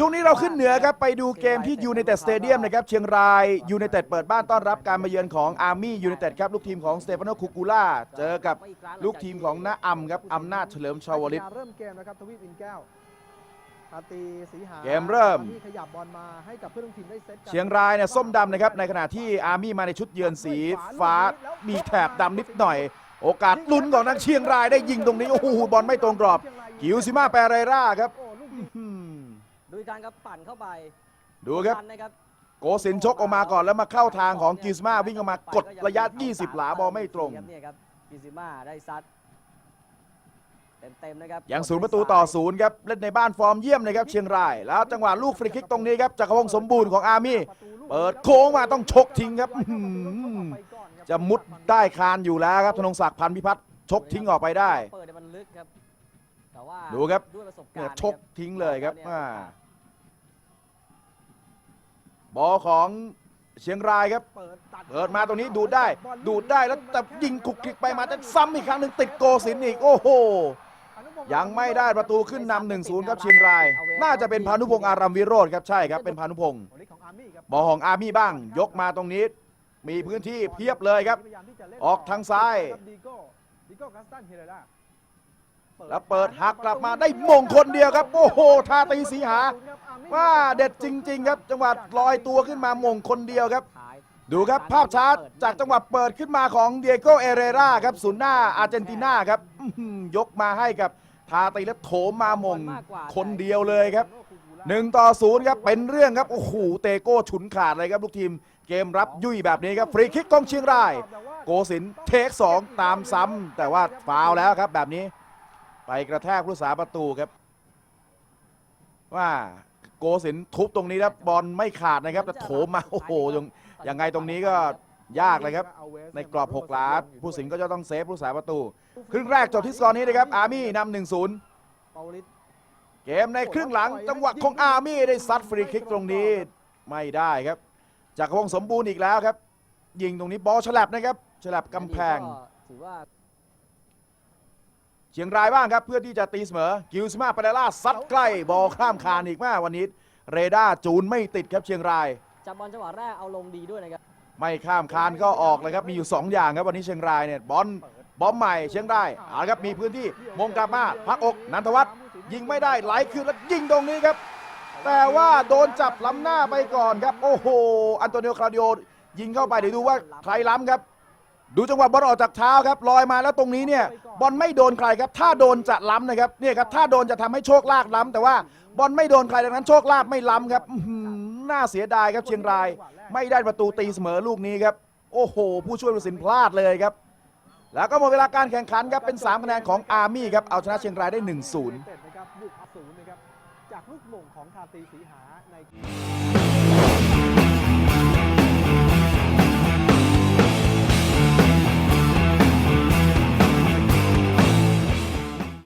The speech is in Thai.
ช่วงนี้เราขึ้นเหนือครับ ไปดูเกมที่ยู i นเต็ดสเตเดียมนะครับ เชียงรายยู i นเต็ดเปิดบ้านต้อนรับการมาเยือนของอาร์มี่ยู i นเต็ดครับ ลูกทีมของสเตฟานโนคูกูล่าเจอกับลูกทีมของน้าอัมครับอำนาจเฉลิมชาวลิต เริ่มเกมนะครับทวีปอินแก้วทาตีสีหาเกมเริ่ม ที่ขยับบอลมาให้กับเพื่อนร่วมทีมได้เซตกันเชียงรายเนี่ยส้มดำนะครับ ในขณะที่อาร์มี่มาในชุดเยือนสีฟ้ามีแถบดำนิดหน่อย โอกาสลุ้นของนักเชียงรายได้ยิงตรงนี้โอ้โหบอลไม่ตรงกรอบ กิวซิมาแปรเรราครับ โอ้ลูกอื้นี้อหือดูอี กครั้งครับปั่นเข้าไปดูครับ ทันนะครับ โกสินชกออกมาก่อนแล้วมาเข้าทางของกิสมาวิ่งออกมากดระยะ 20 หลาบอลไม่ตรงครับเนี่ยครับกิซิมาได้ซัดเต็มๆนะครับยังศูนย์ประตูต่อศูนย์ครับ เล่นในบ้านฟอร์มเยี่ยมนะครับเชียงราย แล้วจังหวะลูกฟรีคิกตรงนี้ครับจากรพงศ์สมบูรณ์ของอาร์มี่ เปิดโค้งมาต้องชกทิ้งครับอื้อหือจะมุดได้คานอยู่แล้วครับธนงศักดิ์พันธ์พิพัฒน์ชกทิ้งออกไปได้ เปิดเนี่ยมันลึกครับแต่ว่าดูครับ ด้วยประสบกาเนี่รยณ์ชกทิ้งเลยครับนี่อ่า บอลของเชียงรายครับ เปิดตัดเปิดมาตรงนี้ดูดได้ ดูดได้แล้วแต่ยิงคุกคลิกไปมาแต่ซ้ำอีกครั้งหนึ่งติดโกสินอีกโอ้โห ยังไม่ได้ประตูขึ้นนำหนึ่งศูนย์ครับเชียงราย น่าจะเป็นพานุพงษ์อารัมวิโรธครับใช่ครับเป็นพานุพงษ์โอ้นี่ของอาร์มี่ครับบอลของอาร์มี่บ้าง ยกมาตรงนี้ มีพื้นที่เพียบเลยครับพยายามที่จะเล่นออกทางซ้ายครับดีโก้ดีโก้กัสตันเฮเรล่า แล้วเปิดหักกลับมาได้มงคนเดียวครับ โอ้โหทาตีสีหา ว่าเด็ดจริง ๆ ครับ จังหวะลอยตัวขึ้นมามงคนเดียวครับ ดูครับภาพช้าจากจังหวะเปิดขึ้นมาของเดียโกเอเรราครับศูนย์หน้าอาร์เจนตินาครับยกมาให้กับทาตีแล้วโถมมามงคนเดียวเลยครับหนึ่งต่อศูนย์ครับเป็นเรื่องครับ โอ้โหเตโก้ฉุนขาดเลยครับลูกทีม เกมรับยุ่ยแบบนี้ครับ ฟรีคิกกองเชียงราย โกสินเทคสองตามซ้ำแต่ว่าฟาวแล้วครับแบบนี้ ไปกระแทกผู้สาประตูครับ ว่าโกสินทุบตรงนี้แล้วบอลไม่ขาดนะครับแต่โถมมาโอ้โหยังยังไงตรงนี้ก็ยากเลยครับ ในกรอบ6หลาผู้สินก็จะต้องเซฟผู้สาประตู ครึ่งแรกจบที่สกอร์นี้นะครับ อาร์มี่นำหนึ่งศูนย์เปาลิสเกมในครึ่งหลังจังหวะของอาร์มี่ได้ซัดฟรีคิกตรงนี้ไม่ได้ครับจากรพงศ์สมบูรณ์อีกแล้วครับ ยิงตรงนี้บอลฉลับนะครับฉลับกำแพงก็ถือว่าเชียงรายบ้างครับ เพื่อที่จะตีเสมอ กิลสมาปาเดล่าซัดใกล้บอลข้ามคานอีกมากวันนี้ เรดาร์จูนไม่ติดครับเชียงรายจับบอลจังหวะแรกเอาลงดีด้วยนะครับไม่ข้ามคานก็ออกเลยครับมีอยู่ 2 อย่างครับวันนี้เชียงรายเนี่ยบอลบอมใหม่เชียงรายเอาละครับมีพื้นที่มงกลับมาพักอกนันทวัฒน์ยิงไม่ได้ไหลคืนแล้วยิงตรงนี้ครับ แต่ว่าโดนจับล้ำหน้าไปก่อนครับ โอ้โห อันโตนิโอคลาดิโอยิงเข้าไปเดี๋ยวดูว่าใครล้ำครับ ดูจังหวะบอลออกจากเท้าครับลอยมาแล้วตรงนี้เนี่ยบอลไม่โดนใครครับ ถ้าโดนจะล้ำนะครับเนี่ยครับถ้าโดนจะทำให้โชคลาภล้ำแต่ว่าบอลไม่โดนใครดังนั้นโชคลาภไม่ล้ำครับน่าเสียดายครับเชียงราย ไม่ได้ประตูตีเสมอลูกนี้ครับโอ้โห ผู้ช่วยผู้ตัสินพลาดเลยครับ แล้วก็หมดเวลาการแข่งขันครับเป็น3คะแนนของอาร์มี่ครับเอาชนะเชียงรายได้ 1-0นะครับบุกศูนย์จากลูกหม่งของทาตีสีหาใน